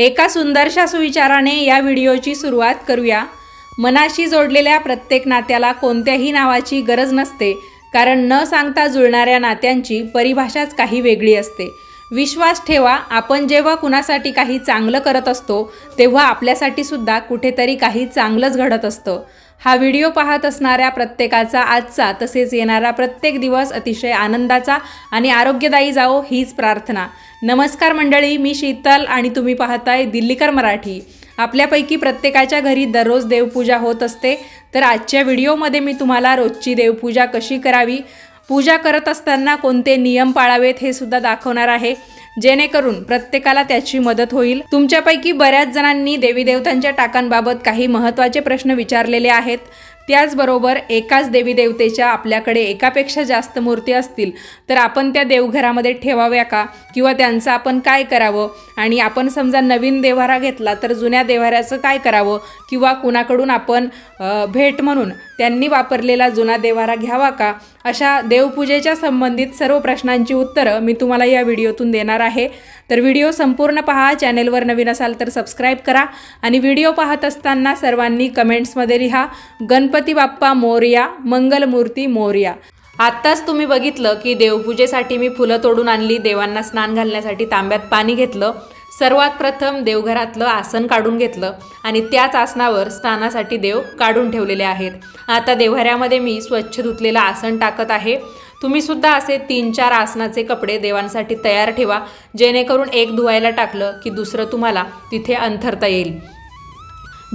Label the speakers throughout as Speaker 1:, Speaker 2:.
Speaker 1: एका सुंदरशा सुविचाराने या व्हिडिओची सुरुवात करूया. मनाशी जोडलेल्या प्रत्येक नात्याला कोणत्याही नावाची गरज नसते कारण न सांगता जुळणाऱ्या नात्यांची परिभाषाच काही वेगळी असते. विश्वास ठेवा आपण जेव्हा कुणासाठी काही चांगलं करत असतो तेव्हा आपल्यासाठी सुद्धा कुठेतरी काही चांगलंच घडत असतं. हा व्हिडिओ पाहत असणाऱ्या प्रत्येकाचा आजचा तसेच येणारा प्रत्येक दिवस अतिशय आनंदाचा आणि आरोग्यदायी जावो हीच प्रार्थना. नमस्कार मंडळी मी शीतल आणि तुम्ही पाहताय दिल्लीकर मराठी. आपल्यापैकी प्रत्येकाच्या घरी दररोज देवपूजा होत असते. तर आजच्या व्हिडिओमध्ये मी तुम्हाला रोजची देवपूजा कशी करावी पूजा करत असताना कोणते नियम पाळावेत हे सुद्धा दाखवणार आहे. जेणेकरून प्रत्येकाला त्याची मदत होईल. तुमच्यापैकी बऱ्याच जणांनी देवी देवतांच्या टाकांबाबत काही महत्त्वाचे प्रश्न विचारलेले आहेत. त्याचबरोबर एकाच देवी देवतेच्या आपल्याकडे एकापेक्षा जास्त मूर्ती असतील तर आपण त्या देवघरामध्ये ठेवाव्या का? किंवा त्यांचं आपण काय करावं? आणि आपण समजा नवीन देवारा घेतला तर जुन्या देवाऱ्याचं काय करावं? किंवा कुणाकडून आपण भेट म्हणून त्यांनी वापरलेला जुना देवारा घ्यावा का? अशा देवपूजेच्या संबंधित सर्व प्रश्नांची उत्तरं मी तुम्हाला या व्हिडिओतून देणार आहे. तर व्हिडिओ संपूर्ण पहा चॅनेलवर नवीन असाल तर सबस्क्राईब करा आणि व्हिडिओ पाहत असताना सर्वांनी कमेंट्समध्ये लिहा. गणपती बाप्पा मोरया मंगलमूर्ती मोरया. आत्ताच तुम्ही बघितलं की देवपूजेसाठी मी फुलं तोडून आणली देवांना स्नान घालण्यासाठी तांब्यात पाणी घेतलं सर्वात प्रथम देवघरातलं आसन काढून घेतलं आणि त्याच आसनावर स्नानासाठी देव काढून ठेवलेले आहेत. आता देवघऱ्यामध्ये मी स्वच्छ धुतलेलं आसन टाकत आहे. तुम्ही सुद्धा असे तीन चार आसनाचे कपडे देवांसाठी तयार ठेवा जेणेकरून एक धुवायला टाकलं की दुसरं तुम्हाला तिथे अंथरता येईल.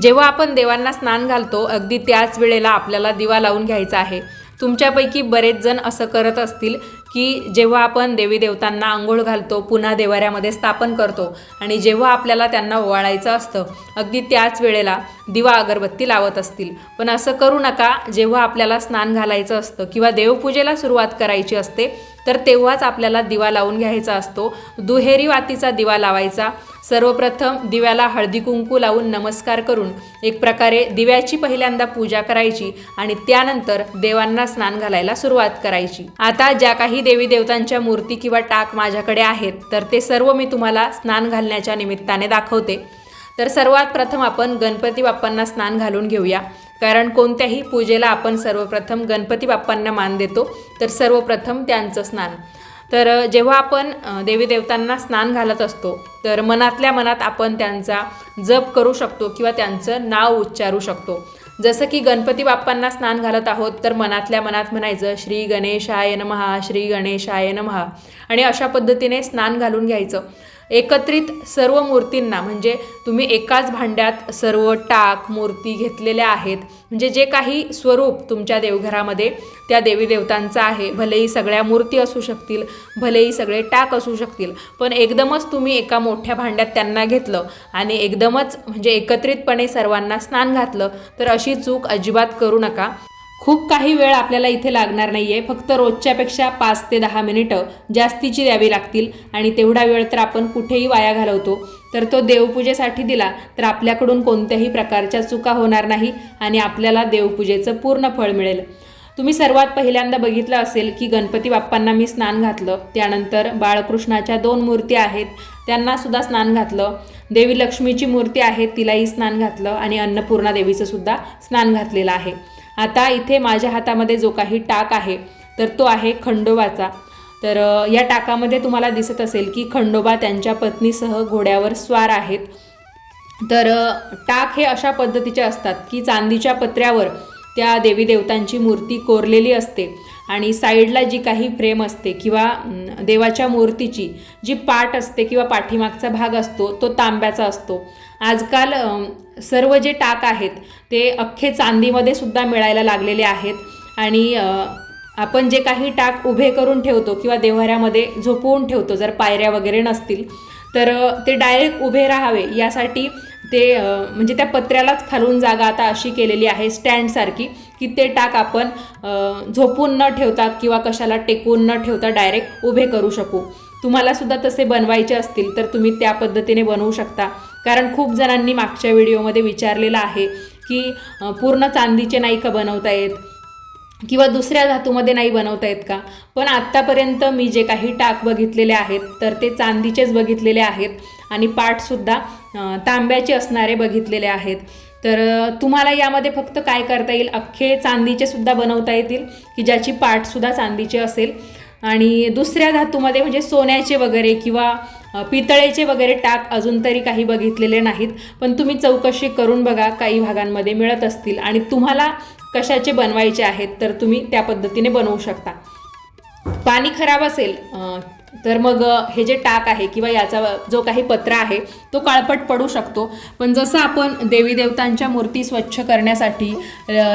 Speaker 1: जेव्हा आपण देवांना स्नान घालतो अगदी त्याच वेळेला आपल्याला दिवा लावून घ्यायचा आहे. तुमच्यापैकी बरेच जण असं करत असतील की जेव्हा आपण देवी देवतांना आंघोळ घालतो पुन्हा देवाऱ्यामध्ये स्थापन करतो आणि जेव्हा आपल्याला त्यांना ओवाळायचं असतं अगदी त्याच वेळेला दिवा अगरबत्ती लावत असतील. पण असं करू नका जेव्हा आपल्याला स्नान घालायचं असतं किंवा देवपूजेला सुरुवात करायची असते तर तेव्हाच आपल्याला दिवा लावून घ्यायचा असतो. दुहेरी वातीचा दिवा लावायचा. सर्वप्रथम दिव्याला हळदी कुंकू लावून नमस्कार करून एक प्रकारे दिव्याची पहिल्यांदा पूजा करायची आणि त्यानंतर देवांना स्नान घालायला सुरुवात करायची. आता ज्या काही देवी देवतांच्या मूर्ती किंवा टाक माझ्याकडे आहेत तर ते सर्व मी तुम्हाला स्नान घालण्याच्या निमित्ताने दाखवते. तर सर्वात प्रथम आपण गणपती बाप्पांना स्नान घालून घेऊया. कारण कोणत्याही पूजेला आपण सर्वप्रथम गणपती बाप्पांना मान देतो तर सर्वप्रथम त्यांचं स्नान. तर जेव्हा आपण देवी देवतांना स्नान घालत असतो तर मनातल्या मनात आपण त्यांचा जप करू शकतो किंवा त्यांचं नाव उच्चारू शकतो. जसं की गणपती बाप्पांना स्नान घालत आहोत तर मनातल्या मनात म्हणायचं श्री गणेशाय नमहा श्री गणेशाय नमहा. आणि अशा पद्धतीने स्नान घालून घ्यायचं. एकत्रित सर्व मूर्तींना म्हणजे तुम्ही एकाच भांड्यात सर्व टाक मूर्ती घेतलेल्या आहेत. म्हणजे जे काही स्वरूप तुमच्या देवघरामध्ये त्या देवी देवतांचं आहे भलेही सगळ्या मूर्ती असू शकतील भलेही सगळे टाक असू शकतील पण एकदमच तुम्ही एका मोठ्या भांड्यात त्यांना घेतलं आणि एकदमच म्हणजे एकत्रितपणे सर्वांना स्नान घातलं तर अशी चूक अजिबात करू नका. खूप काही वेळ आपल्याला इथे लागणार नाही आहे फक्त रोजच्यापेक्षा पाच ते दहा मिनिटं जास्तीची द्यावी लागतील. आणि तेवढा वेळ तर आपण कुठेही वाया घालवतो. तर तो देवपूजेसाठी दिला तर आपल्याकडून कोणत्याही प्रकारच्या चुका होणार नाही आणि आपल्याला देवपूजेचं पूर्ण फळ मिळेल. तुम्ही सर्वात पहिल्यांदा बघितलं असेल की गणपती बाप्पांना मी स्नान घातलं. त्यानंतर बाळकृष्णाच्या दोन मूर्ती आहेत. त्यांना सुद्धा स्नान घातलं. देवी लक्ष्मीची मूर्ती आहे तिलाही स्नान घातलं आणि अन्नपूर्णा देवीचं सुद्धा स्नान घातलेलं आहे. आता इथे माझ्या हातामध्ये जो काही टाक आहे तर तो आहे खंडोबाचा. तर या टाकामध्ये तुम्हाला दिसत असेल की खंडोबा त्यांच्या पत्नीसह घोड्यावर स्वार आहेत. तर टाक हे अशा पद्धतीचे असतात की चांदीच्या पत्र्यावर त्या देवी देवतांची मूर्ती कोरलेली असते आणि साईडला जी काही फ्रेम असते किंवा देवाच्या मूर्तीची जी पाट असते किंवा पाठीमागचा भाग असतो तो तांब्याचा असतो. आजकाल सर्व जे टाक आहेत ते अख्खे चांदीमध्ये सुद्धा मिळायला लागलेले आहेत. आणि आपण जे काही टाक उभे करून ठेवतो किंवा देव्हाऱ्यामध्ये झोपवून ठेवतो जर पायऱ्या वगैरे नसतील तर ते डायरेक्ट उभे राहावे. यासाठी ते म्हणजे त्या पत्र्यालाच खालून जागा आता अशी केलेली आहे स्टँडसारखी की ते टाक आपण झोपून न ठेवता किंवा कशाला टेकून न ठेवता डायरेक्ट उभे करू शकू. तुम्हाला सुद्धा तसे बनवायचे असतील तर तुम्ही त्या पद्धतीने बनवू शकता. कारण खूप जणांनी मागच्या व्हिडिओमध्ये विचारलेलं आहे की पूर्ण चांदीचे नाही का बनवता येत? किंवा दुसऱ्या धातूमध्ये नाही बनवता येत का? पण आत्तापर्यंत मी जे काही टाक बघितलेले आहेत तर ते चांदीचेच बघितलेले आहेत आणि पाठसुद्धा तांब्याचे असणारे बघितलेले आहेत. तर तुम्हाला यामध्ये फक्त काय करता येईल? अख्खे चांदीचे सुद्धा बनवता येतील की ज्याची पाठसुद्धा चांदीची असेल. आणि दुसऱ्या धातूमध्ये म्हणजे सोन्याचे वगैरे किंवा पितळेचे वगैरे टाक अजून तरी काही बघितलेले नाहीत पण तुम्ही चौकशी करून बघा काही भागांमध्ये मिळत असतील आणि तुम्हाला कशाचे बनवायचे आहेत तर तुम्ही त्या पद्धतीने बनवू शकता. पाणी खराब असेल तर मग हे जे टाक आहे किंवा याचा जो काही पत्रा आहे तो काळपट पडू शकतो. पण जसं आपण देवी देवतांच्या मूर्ती स्वच्छ करण्यासाठी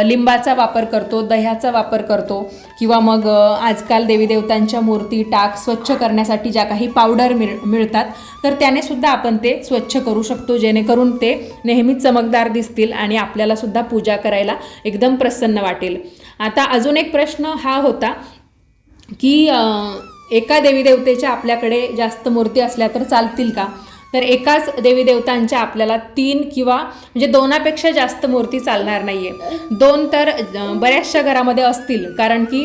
Speaker 1: लिंबाचा वापर करतो दह्याचा वापर करतो किंवा मग आजकाल देवी देवतांच्या मूर्ती टाक स्वच्छ करण्यासाठी ज्या काही पावडर मिळ मिळतात तर त्याने सुद्धा आपण ते स्वच्छ करू शकतो जेणेकरून ते नेहमी चमकदार दिसतील आणि आपल्याला सुद्धा पूजा करायला एकदम प्रसन्न वाटेल. आता अजून एक प्रश्न हा होता की एका देवी देवतेच्या आपल्याकडे जास्त मूर्ती असल्या तर चालतील का? तर एकाच देवी देवतांच्या आपल्याला तीन किंवा म्हणजे दोनापेक्षा जास्त मूर्ती चालणार नाही आहे दोन तर बऱ्याचशा घरामध्ये असतील. कारण की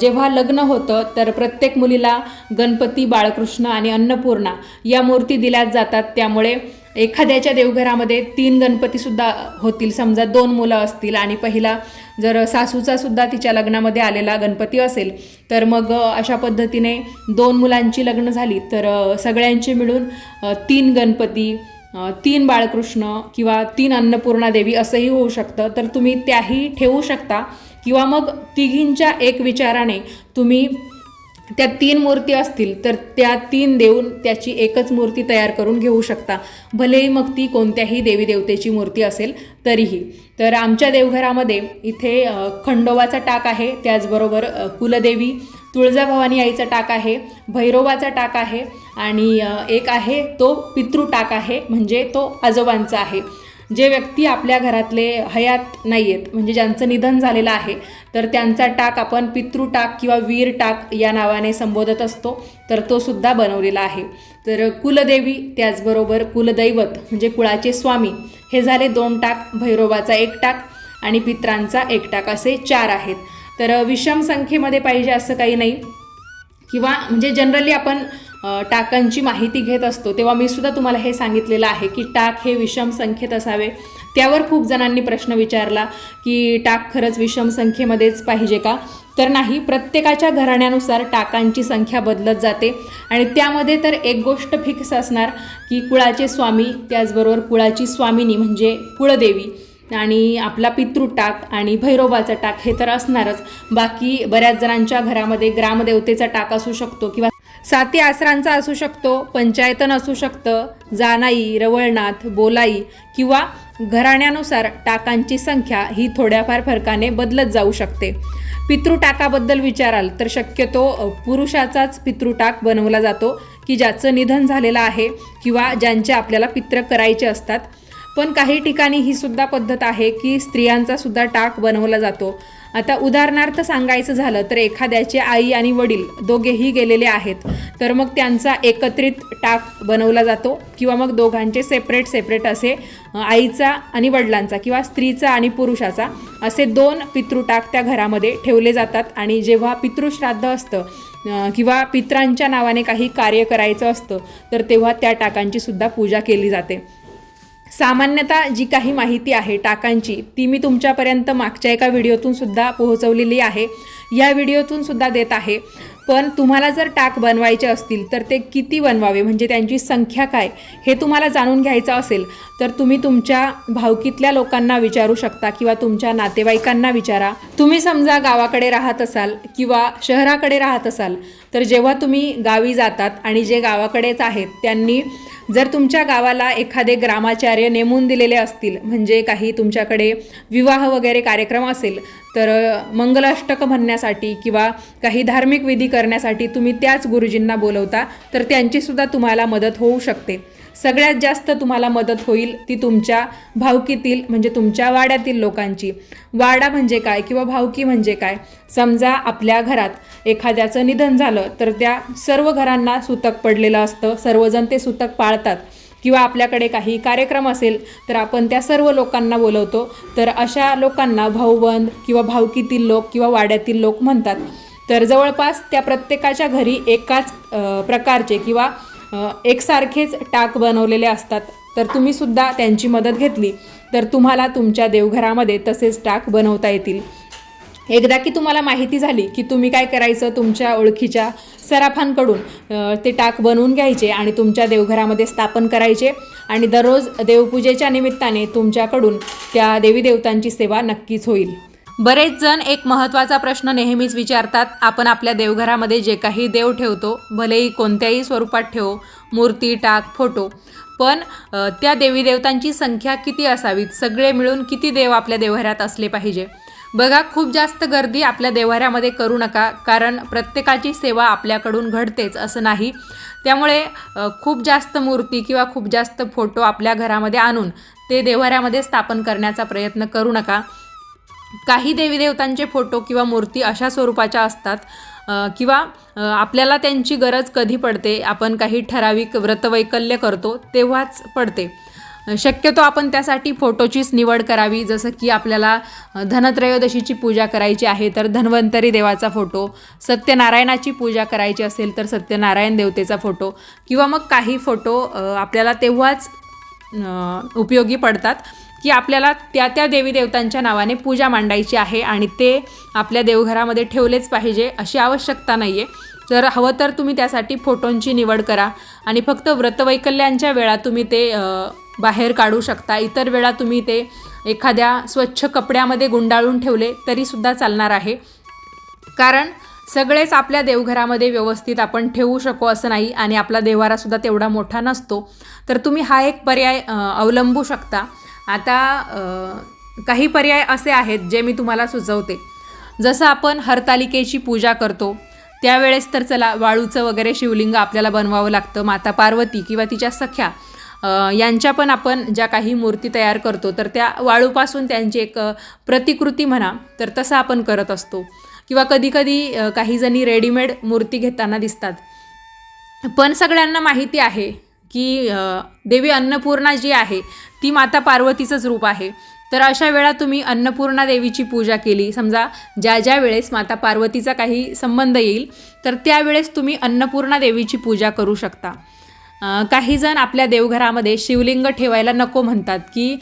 Speaker 1: जेव्हा लग्न होतं तर प्रत्येक मुलीला गणपती बाळकृष्ण आणि अन्नपूर्णा या मूर्ती दिल्याच जातात. त्यामुळे एखाद्याच्या देवघरामध्ये तीन गणपतीसुद्धा होतील. समजा दोन मुलं असतील आणि पहिला जर सासूचा सुद्धा तिच्या लग्नामध्ये आलेला गणपती असेल तर मग अशा पद्धतीने दोन मुलांची लग्न झाली तर सगळ्यांची मिळून तीन गणपती तीन बाळकृष्ण किंवा तीन अन्नपूर्णा देवी असंही होऊ शकतं. तर तुम्ही त्याही ठेवू शकता किंवा मग तिघींच्या एक विचाराने तुम्ही त्या तीन मूर्ती असतील तर त्या तीन देऊन त्याची एकच मूर्ती तयार करून घेऊ शकता. भलेही मग ती कोणत्याही देवी देवतेची मूर्ती असेल तरीही. तर आमच्या देवघरामध्ये इथे खंडोबाचा टाक आहे त्याचबरोबर कुलदेवी तुळजाभवानी आईचा टाक आहे भैरोबाचा टाक आहे आणि एक आहे तो पितृ टाक आहे म्हणजे तो आजोबांचा आहे. जे व्यक्ती आपल्या घरातले हयात नाही आहेत म्हणजे ज्यांचं निधन झालेलं आहे तर त्यांचा टाक आपण पितृ टाक किंवा वीर टाक या नावाने संबोधत असतो. तर तो सुद्धा बनवलेला आहे. तर कुलदेवी त्याचबरोबर कुलदैवत म्हणजे कुळाचे स्वामी हे झाले दोन टाक भैरोबाचा एक टाक आणि पित्रांचा एक टाक असे चार आहेत. तर विषम संख्येमध्ये पाहिजे असं काही नाही. किंवा म्हणजे जनरली आपण टाकांची माहिती घेत असतो तेव्हा मी सुद्धा तुम्हाला हे सांगितलेलं आहे की टाक हे विषम संख्येत असावे. त्यावर खूप जणांनी प्रश्न विचारला की टाक खरंच विषम संख्येमध्येच पाहिजे का? तर नाही प्रत्येकाच्या घराण्यानुसार टाकांची संख्या बदलत जाते आणि त्यामध्ये तर एक गोष्ट फिक्स असणार की कुळाचे स्वामी त्याचबरोबर कुळाची स्वामिनी म्हणजे कुळदेवी आणि आपला पितृ टाक आणि भैरोबाचा टाक हे तर असणारच. बाकी बऱ्याच जणांच्या घरामध्ये ग्रामदेवतेचा टाक असू शकतो किंवा साती आसरांचा असू शकतो पंचायतन असू शकतं जानाई रवळनाथ बोलाई किंवा घराण्यानुसार टाकांची संख्या ही थोड्याफार फरकाने बदलत जाऊ शकते. पितृटाकाबद्दल विचाराल तर शक्यतो पुरुषाचाच पितृटाक बनवला जातो की ज्याचं निधन झालेलं आहे किंवा ज्यांचे आपल्याला पित्र करायचे असतात. पण काही ठिकाणी ही सुद्धा पद्धत आहे की स्त्रियांचा सुद्धा टाक बनवला जातो. आता उदाहरणार्थ सांगायचं झालं तर एखाद्याचे आई आणि वडील दोघेही गेलेले आहेत तर मग त्यांचा एकत्रित टाक बनवला जातो किंवा मग दोघांचे सेपरेट सेपरेट असे आईचा आणि वडिलांचा किंवा स्त्रीचा आणि पुरुषाचा असे दोन पितृटाक त्या घरामध्ये ठेवले जातात आणि जेव्हा पितृश्राद्ध असतं किंवा पित्रांच्या नावाने काही कार्य करायचं असतं तर तेव्हा त्या टाकांची सुद्धा पूजा केली जाते. सामान्यतः जी काही माहिती आहे टाकांची ती मी तुमच्यापर्यंत मागच्या एका व्हिडिओतून सुद्धा पोहोचवलेली आहे. या व्हिडिओतून सुद्धा देत आहे. पण तुम्हाला जर टाक बनवायचे असतील तर ते किती बनवावे? म्हणजे त्यांची संख्या काय? हे तुम्हाला जाणून घ्यायचं असेल तर तुम्ही तुमच्या भावकीतल्या लोकांना विचारू शकता किंवा तुमच्या नातेवाईकांना विचारा. तुम्ही समजा गावाकडे राहत असाल किंवा शहराकडे राहत असाल तर जेव्हा तुम्ही गावी जातात आणि जे गावाकडेच आहेत त्यांनी जर तुमच्या गावाला एखादे ग्रामाचार्य नेमून दिलेले असतील म्हणजे काही तुमच्याकडे विवाह वगैरे कार्यक्रम असेल तर मंगलाष्टक म्हणण्यासाठी किंवा काही धार्मिक विधी करण्यासाठी तुम्ही त्याच गुरुजींना बोलवता तर त्यांचीसुद्धा तुम्हाला मदत होऊ शकते. सगळ्यात जास्त तुम्हाला मदत होईल ती तुमच्या भावकीतील म्हणजे तुमच्या वाड्यातील लोकांची. वाडा म्हणजे काय किंवा भावकी म्हणजे काय? समजा आपल्या घरात एखाद्याचं निधन झालं तर त्या सर्व घरांना सुतक पडलेलं असतं सर्वजण ते सुतक पाळतात. किंवा आपल्याकडे काही कार्यक्रम असेल तर आपण त्या सर्व लोकांना बोलवतो. तर अशा लोकांना भाऊबंद किंवा भावकीतील लोक किंवा वाड्यातील लोक म्हणतात. तर जवळपास त्या प्रत्येकाच्या घरी एकाच प्रकारचे किंवा एकसारखेच टाक बनवलेले असतात. तर तुम्हीसुद्धा त्यांची मदत घेतली तर तुम्हाला तुमच्या देवघरामध्ये तसेच टाक बनवता येतील. एकदा की तुम्हाला माहिती झाली की तुम्ही काय करायचं तुमच्या ओळखीच्या सराफांकडून ते टाक बनवून घ्यायचे आणि तुमच्या देवघरामध्ये स्थापन करायचे आणि दररोज देवपूजेच्या निमित्ताने तुमच्याकडून त्या देवी देवतांची सेवा नक्कीच होईल. बरेच जण एक महत्त्वाचा प्रश्न नेहमीच विचारतात आपण आपल्या देवघरामध्ये जे काही देव ठेवतो भलेही कोणत्याही स्वरूपात ठेवो मूर्ती टाक फोटो पण त्या देवी देवतांची संख्या किती असावीत? सगळे मिळून किती देव आपल्या देवघरात असले पाहिजे? बघा खूप जास्त गर्दी आपल्या देवाऱ्यामध्ये करू नका कारण प्रत्येकाची सेवा आपल्याकडून घडतेच असं नाही. त्यामुळे खूप जास्त मूर्ती किंवा खूप जास्त फोटो आपल्या घरामध्ये आणून ते देवाऱ्यामध्ये स्थापन करण्याचा प्रयत्न करू नका. काही देवी देवतांचे फोटो किंवा मूर्ती अशा स्वरूपाच्या असतात किंवा आपल्याला त्यांची गरज कधी पडते आपण काही ठराविक व्रतवैकल्य करतो तेव्हाच पडते. शक्यतो आपण त्यासाठी फोटोचीच निवड करावी. जसं की आपल्याला धनत्रयोदशीची पूजा करायची आहे तर धन्वंतरी देवाचा फोटो सत्यनारायणाची पूजा करायची असेल तर सत्यनारायण देवतेचा फोटो किंवा मग काही फोटो आपल्याला तेव्हाच उपयोगी पडतात की आपल्याला त्या त्या देवी देवतांच्या नावाने पूजा मांडायची आहे आणि ते आपल्या देवघरामध्ये ठेवलेच पाहिजे अशी आवश्यकता नाही आहे जर हवं तर तुम्ही त्यासाठी फोटोंची निवड करा. आणि फक्त व्रतवैकल्यांच्या वेळा तुम्ही ते बाहेर काढू शकता. इतर वेळा तुम्ही ते एखाद्या स्वच्छ कपड्यामध्ये गुंडाळून ठेवले तरीसुद्धा चालणार आहे. कारण सगळेच आपल्या देवघरामध्ये व्यवस्थित आपण ठेवू शकू असं नाही आणि आपला देवारासुद्धा तेवढा मोठा नसतो. तर तुम्ही हा एक पर्याय अवलंबू शकता. आता काही पर्याय असे आहेत जे मी तुम्हाला सुचवते. जसं आपण हरतालिकेची पूजा करतो त्यावेळेस तर चला वाळूचं वगैरे शिवलिंग आपल्याला बनवावं लागतं. माता पार्वती किंवा तिच्या सख्या यांच्या पण आपण ज्या काही मूर्ती तयार करतो तर त्या वाळूपासून त्यांची एक प्रतिकृती म्हणा तर तसं आपण करत असतो. किंवा कधीकधी काही जणी रेडीमेड मूर्ती घेताना दिसतात. पण सगळ्यांना माहिती आहे की देवी अन्नपूर्णा जी आहे ती माता पार्वतीचंच रूप आहे. तर अशा वेळा तुम्ही अन्नपूर्णा देवीची पूजा केली. समजा ज्या ज्या वेळेस माता पार्वतीचा काही संबंध येईल तर त्यावेळेस तुम्ही अन्नपूर्णा देवीची पूजा करू शकता. काही जण आपल्या देवघरामध्ये शिवलिंग ठेवायला नको म्हणतात की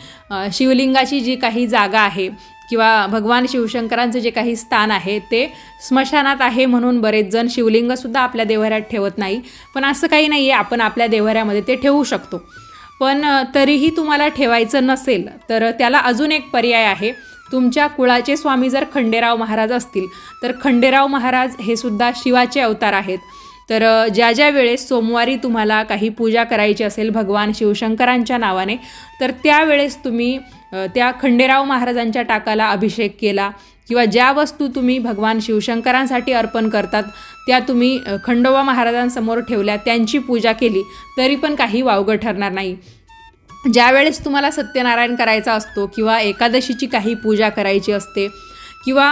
Speaker 1: शिवलिंगाची जी काही जागा आहे किंवा भगवान शिवशंकरांचं जे काही स्थान आहे ते स्मशानात आहे म्हणून बरेच जण शिवलिंगसुद्धा आपल्या देवऱ्यात ठेवत नाही. पण असं काही नाही आहे आपण आपल्या देवऱ्यामध्ये ते ठेवू शकतो. पण तरीही तुम्हाला ठेवायचं नसेल तर त्याला अजून एक पर्याय आहे. तुमच्या कुळाचे स्वामी जर खंडेराव महाराज असतील तर खंडेराव महाराज हे सुद्धा शिवाचे अवतार आहेत. तर ज्या ज्या वेळेस सोमवारी तुम्हाला काही पूजा करायची असेल भगवान शिवशंकरांच्या नावाने तर त्यावेळेस तुम्ही त्या खंडेराव महाराजांच्या टाकाला अभिषेक केला किंवा ज्या वस्तू तुम्ही भगवान शिवशंकरांसाठी अर्पण करतात त्या तुम्ही खंडोबा महाराजांसमोर ठेवल्या त्यांची पूजा केली तरी पण काही वावगं ठरणार नाही. ज्यावेळेस तुम्हाला सत्यनारायण करायचा असतो किंवा एकादशीची काही पूजा करायची असते किंवा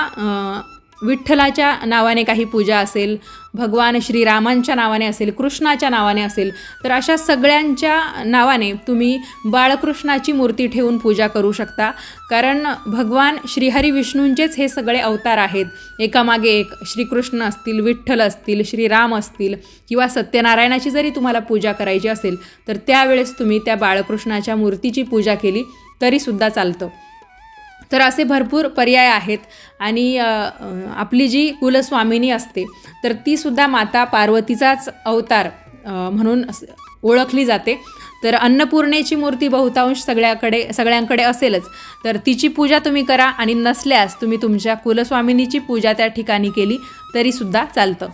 Speaker 1: विठ्ठलाच्या नावाने काही पूजा असेल भगवान श्रीरामांच्या नावाने असेल कृष्णाच्या नावाने असेल तर अशा सगळ्यांच्या नावाने तुम्ही बाळकृष्णाची मूर्ती ठेवून पूजा करू शकता. कारण भगवान श्रीहरी विष्णूंचेच हे सगळे अवतार आहेत. एकामागे एक श्रीकृष्ण असतील विठ्ठल असतील श्रीराम असतील किंवा सत्यनारायणाची जरी तुम्हाला पूजा करायची असेल तर त्यावेळेस तुम्ही त्या बाळकृष्णाच्या मूर्तीची पूजा केली तरीसुद्धा चालतं. तर असे भरपूर पर्याय आहेत. आणि आपली जी कुलस्वामिनी असते तर तीसुद्धा माता पार्वतीचाच अवतार म्हणून ओळखली जाते. तर अन्नपूर्णेची मूर्ती बहुतांश सगळ्याकडे सगळ्यांकडे असेलच. तर तिची पूजा तुम्ही करा आणि नसल्यास तुम्ही तुमच्या कुलस्वामिनीची पूजा त्या ठिकाणी केली तरीसुद्धा चालतं.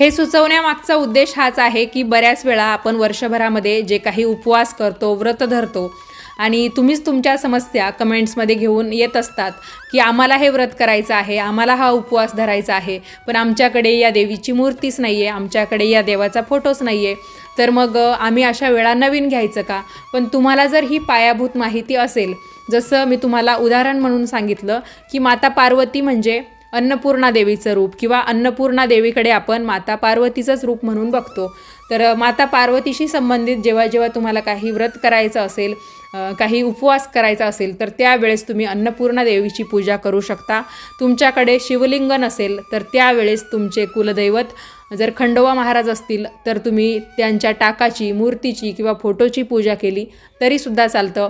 Speaker 1: हे सुचवण्यामागचा उद्देश हाच आहे की बऱ्याच वेळा आपण वर्षभरामध्ये जे काही उपवास करतो व्रत धरतो आणि तुम्हीच तुमच्या समस्या कमेंट्समध्ये घेऊन येत असतात की आम्हाला हे व्रत करायचं आहे आम्हाला हा उपवास धरायचा आहे पण आमच्याकडे या देवीची मूर्तीच नाही आहे आमच्याकडे या देवाचा फोटोच नाही आहे तर मग आम्ही अशा वेळा नवीन घ्यायचं का? पण तुम्हाला जर ही पायाभूत माहिती असेल जसं मी तुम्हाला उदाहरण म्हणून सांगितलं की माता पार्वती म्हणजे अन्नपूर्णा देवीचं रूप किंवा अन्नपूर्णा देवीकडे आपण माता पार्वतीचंच रूप म्हणून बघतो. तर माता पार्वतीशी संबंधित जेव्हा जेव्हा तुम्हाला काही व्रत करायचं असेल काही उपवास करायचा असेल तर त्यावेळेस तुम्ही अन्नपूर्णा देवीची पूजा करू शकता. तुमच्याकडे शिवलिंग नसेल तर त्यावेळेस तुमचे कुलदैवत जर खंडोबा महाराज असतील तर तुम्ही त्यांच्या टाकाची मूर्तीची किंवा फोटोची पूजा केली तरीसुद्धा चालतं.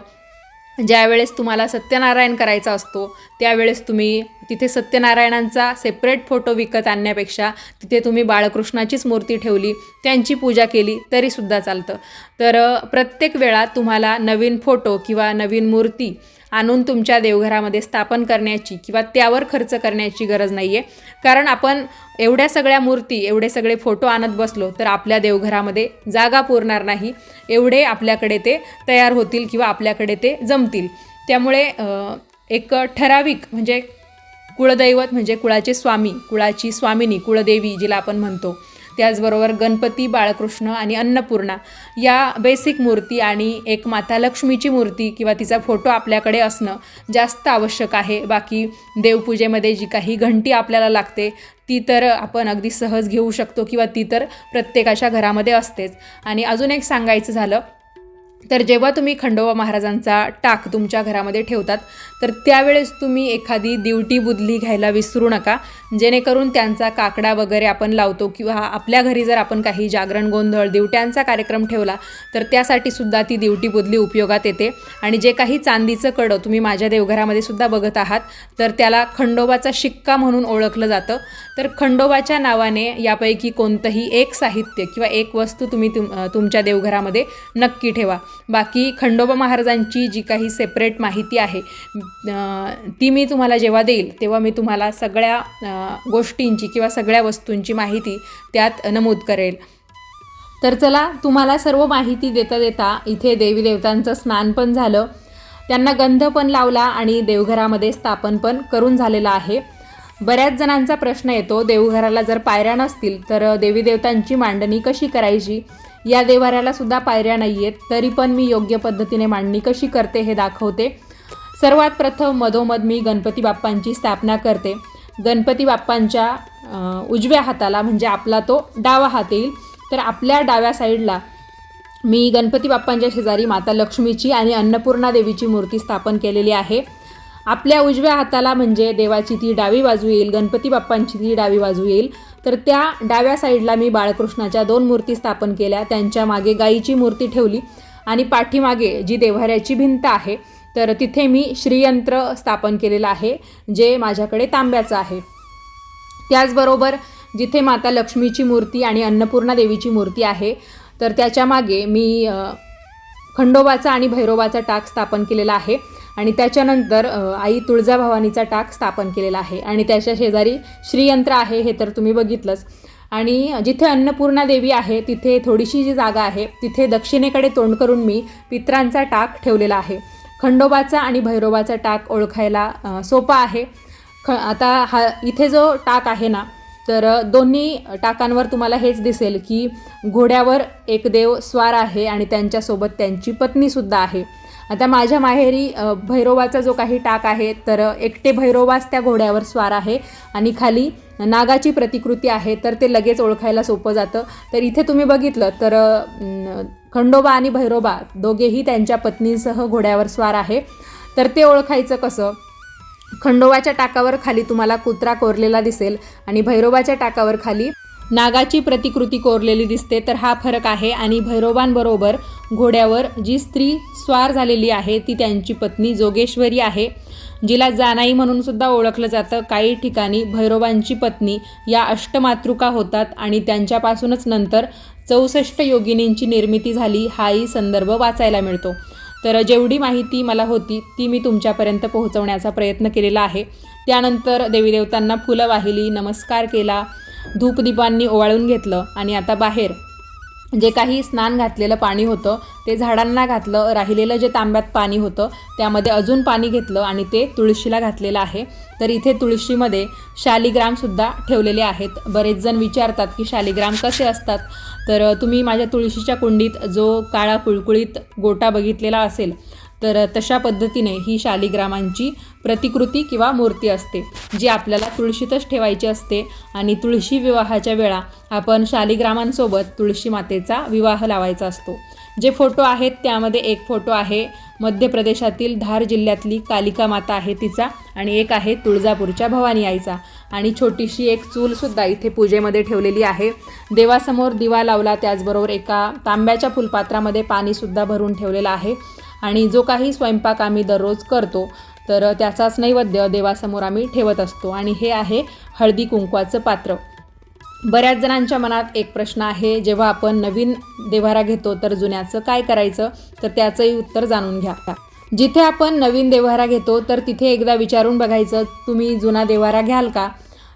Speaker 1: म्हणजे ज्यावेळेस तुम्हाला सत्यनारायण करायचा असतो त्यावेळेस तुम्ही तिथे सत्यनारायणांचा सेपरेट फोटो विकत आणण्यापेक्षा तिथे तुम्ही बाळकृष्णाचीच मूर्ती ठेवली त्यांची पूजा केली तरीसुद्धा चालतं. तर प्रत्येक वेळा तुम्हाला नवीन फोटो किंवा नवीन मूर्ती आणून तुमच्या देवघरामध्ये स्थापन करण्याची किंवा त्यावर खर्च करण्याची गरज नाही आहे कारण आपण एवढ्या सगळ्या मूर्ती एवढे सगळे फोटो आणत बसलो तर आपल्या देवघरामध्ये जागा पुरणार नाही. एवढे आपल्याकडे ते तयार होतील किंवा आपल्याकडे ते जमतील. त्यामुळे एक ठराविक म्हणजे कुळदैवत म्हणजे कुळाचे स्वामी कुळाची स्वामिनी कुळदेवी जिला आपण म्हणतो त्याचबरोबर गणपती बाळकृष्ण आणि अन्नपूर्णा या बेसिक मूर्ती आणि एक माता लक्ष्मीची मूर्ती किंवा तिचा फोटो आपल्याकडे असणं जास्त आवश्यक आहे. बाकी देवपूजेमध्ये जी काही घंटी आपल्याला लागते ती तर आपण अगदी सहज घेऊ शकतो किंवा ती तर प्रत्येकाच्या घरामध्ये असतेच. आणि अजून एक सांगायचं झालं तर जेव्हा तुम्ही खंडोबा महाराजांचा टाक तुमच्या घरामध्ये ठेवतात तर त्यावेळेस तुम्ही एखादी दिवटी बुदली घ्यायला विसरू नका. जेणेकरून त्यांचा काकडा वगैरे आपण लावतो किंवा आपल्या घरी जर आपण काही जागरण गोंधळ दिवट्यांचा कार्यक्रम ठेवला तर त्यासाठी सुद्धा ती दिवटी बुदली उपयोगात येते. आणि जे काही चांदीचं कडं तुम्ही माझ्या देवघरामध्ये सुद्धा बघत आहात तर त्याला खंडोबाचा शिक्का म्हणून ओळखलं जातं. तर खंडोबाच्या नावाने यापैकी कोणतंही एक साहित्य किंवा एक वस्तू तुम्ही तुम तुमच्या देवघरामध्ये नक्की ठेवा. बाकी खंडोबा महाराजांची जी काही सेपरेट माहिती आहे ती मी तुम्हाला जेव्हा देईल तेव्हा मी तुम्हाला सगळ्या गोष्टींची किंवा सगळ्या वस्तूंची माहिती त्यात नमूद करेल. तर चला तुम्हाला सर्व माहिती देता देता इथे देवी देवतांचं स्नान पण झालं. त्यांना गंध पण लावला आणि देवघरामध्ये स्थापन पण करून झालेलं आहे. बऱ्याच जणांचा प्रश्न येतो देवघराला जर पायऱ्या नसतील तर देवी देवतांची मांडणी कशी करायची? या देवाऱ्याला सुद्धा पायऱ्या नाही आहेत तरी पण मी योग्य पद्धतीने मांडणी कशी करते हे दाखवते. सर्वात प्रथम मधोमध मी गणपती बाप्पांची स्थापना करते. गणपती बाप्पांच्या उजव्या हाताला म्हणजे आपला तो डावा हात येईल. तर आपल्या डाव्या साईडला मी गणपती बाप्पांच्या शेजारी माता लक्ष्मीची आणि अन्नपूर्णा देवीची मूर्ती स्थापन केलेली आहे. आपल्या उजव्या हाताला म्हणजे देवाची ती डावी बाजू येईल गणपती बाप्पांची ती डावी बाजू येईल. तर त्या डाव्या साईडला मी बाळकृष्णाच्या दोन मूर्ती स्थापन केल्या त्यांच्या मागे गाईची मूर्ती ठेवली आणि पाठीमागे जी देव्हाऱ्याची भिंत आहे तर तिथे मी श्रीयंत्र स्थापन केलेलं आहे जे माझ्याकडे तांब्याचं आहे. त्याचबरोबर जिथे माता लक्ष्मीची मूर्ती आणि अन्नपूर्णा देवीची मूर्ती आहे तर त्याच्यामागे मी खंडोबाचा आणि भैरोबाचा टाक स्थापन केलेला आहे. आणि त्याच्यानंतर आई तुळजाभवानीचा टाक स्थापन केलेला आहे आणि त्याच्या शेजारी श्रीयंत्र आहे हे तर तुम्ही बघितलंच. आणि जिथे अन्नपूर्णा देवी आहे तिथे थोडीशी जी जागा आहे तिथे दक्षिणेकडे तोंड करून मी पित्रांचा टाक ठेवलेला आहे. खंडोबाचा आणि भैरोबाचा टाक ओळखायला सोपा आहे. ख आता हा इथे जो टाक आहे ना तर दोन्ही टाकांवर तुम्हाला हेच दिसेल की घोड्यावर एक देव स्वार आहे आणि त्यांच्यासोबत त्यांची पत्नीसुद्धा आहे. आता माझ्या माहेरी भैरोवाचा भैरोबाचा जो काही टाक आहे तर एकटे भैरोबाच त्या घोड्यावर स्वार आहे. आणि खाली नागाची प्रतिकृती आहे तर ते लगेच ओळखायला सोपं जातं. तर इथे तुम्ही बघितलं तर खंडोबा आणि भैरोबा दोघेही त्यांच्या पत्नीसह घोड्यावर स्वार आहे. तर ते ओळखायचं कसं? खंडोबाच्या टाकावर खाली तुम्हाला कुत्रा कोरलेला दिसेल आणि भैरोबाच्या टाकावर खाली नागाची प्रतिकृती कोरलेली दिसते तर हा फरक आहे आणि भैरोबांबरोबर घोड्यावर जी स्त्री स्वार झालेली आहे ती त्यांची पत्नी जोगेश्वरी आहे जिला जानाई म्हणून सुद्धा ओळखलं जातं. काही ठिकाणी भैरोबांची पत्नी या अष्टमातृका होतात आणि त्यांच्यापासूनच नंतर चौसष्ट योगिनींची निर्मिती झाली हाही संदर्भ वाचायला मिळतो. तर जेवढी माहिती मला होती ती मी तुमच्यापर्यंत पोहोचवण्याचा प्रयत्न केलेला आहे. त्यानंतर देवीदेवतांना फुलं वाहिली नमस्कार केला. धूपदीपांनी ओवाळून घेतलं आणि आता बाहेर. जे काही स्नान घातलेलं पाणी होतं ते झाडांना घातलं राहिलेलं जे तांब्यात पाणी होतं त्यामध्ये अजून पाणी घेतलं आणि ते तुळशीला घातलेलं आहे. तर इथे तुळशीमध्ये शालिग्रामसुद्धा ठेवलेले आहेत. बरेच जण विचारतात की शालिग्राम कसे असतात? तर तुम्ही माझ्या तुळशीच्या कुंडीत जो काळा कुळकुळीत गोटा बघितलेला असेल तर तशा पद्धतीने ही शालिग्रामांची प्रतिकृती किंवा मूर्ती असते जी आपल्याला तुळशीतच ठेवायची असते आणि तुळशी विवाहाच्या वेळा आपण शालिग्रामांसोबत तुळशी मातेचा विवाह लावायचा असतो. जे फोटो आहेत त्यामध्ये एक फोटो आहे मध्य प्रदेशातील धार जिल्ह्यातली कालिका माता आहे तिचा आणि एक आहे तुळजापूरच्या भवानी आईचा. आणि छोटीशी एक चूलसुद्धा इथे पूजेमध्ये ठेवलेली आहे. देवासमोर दिवा लावला त्याचबरोबर एका तांब्याच्या फुलपात्रामध्ये पाणीसुद्धा भरून ठेवलेलं आहे. आणि जो काही स्वयंपाक आम्ही दररोज करतो तर त्याचाच नैवेद्य देवासमोर आम्ही ठेवत असतो. आणि हे आहे हळदी कुंकवाचं पात्र. बऱ्याच जणांच्या मनात एक प्रश्न आहे जेव्हा आपण नवीन देव्हारा घेतो तर जुन्याचं काय करायचं? तर त्याचंही उत्तर जाणून घ्या. जिथे आपण नवीन देव्हारा घेतो तर तिथे एकदा विचारून बघायचं तुम्ही जुना देव्हारा घ्याल का?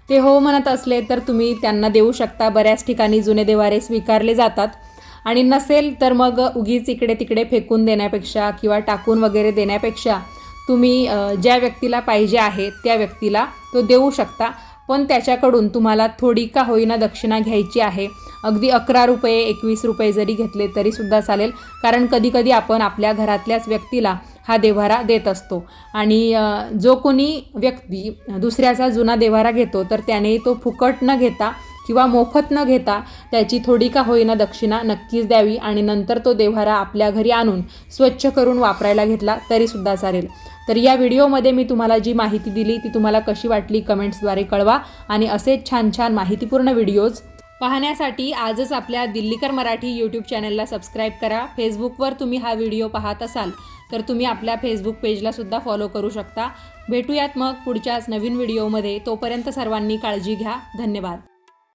Speaker 1: ते हो म्हणत असले तर तुम्ही त्यांना देऊ शकता. बऱ्याच ठिकाणी जुने देवारे स्वीकारले जातात. आणि नसेल तर मग उगीच इकडे तिकडे फेकून देण्यापेक्षा किंवा टाकून वगैरे देण्यापेक्षा तुम्ही ज्या व्यक्तीला पाहिजे आहे त्या व्यक्तीला तो देऊ शकता. पण त्याच्याकडून तुम्हाला थोडी का होईना दक्षिणा घ्यायची आहे. अगदी अकरा रुपये एकवीस रुपये जरी घेतले तरीसुद्धा चालेल. कारण कधीकधी आपण आपल्या घरातल्याच व्यक्तीला हा देव्हारा देत असतो. आणि जो कोणी व्यक्ती दुसऱ्याचा जुना देव्हारा घेतो तर त्याने तो फुकट न घेता किंवा मोफत न घेता त्याची थोडी का होईना दक्षिणा नक्कीच द्यावी आणि नंतर तो देव्हारा आपल्या घरी आणून स्वच्छ करून वापरायला घेतला तरीसुद्धा चालेल. तर या व्हिडिओमध्ये मी तुम्हाला जी माहिती दिली ती तुम्हाला कशी वाटली कमेंट्सद्वारे कळवा आणि असेच छान छान माहितीपूर्ण व्हिडिओज पाहण्यासाठी आजच आपल्या दिल्लीकर मराठी यूट्यूब चॅनलला सबस्क्राईब करा. फेसबुकवर तुम्ही हा व्हिडिओ पाहत असाल तर तुम्ही आपल्या फेसबुक पेजलासुद्धा फॉलो करू शकता. भेटूयात मग पुढच्याच नवीन व्हिडिओमध्ये. तोपर्यंत सर्वांनी काळजी घ्या. धन्यवाद.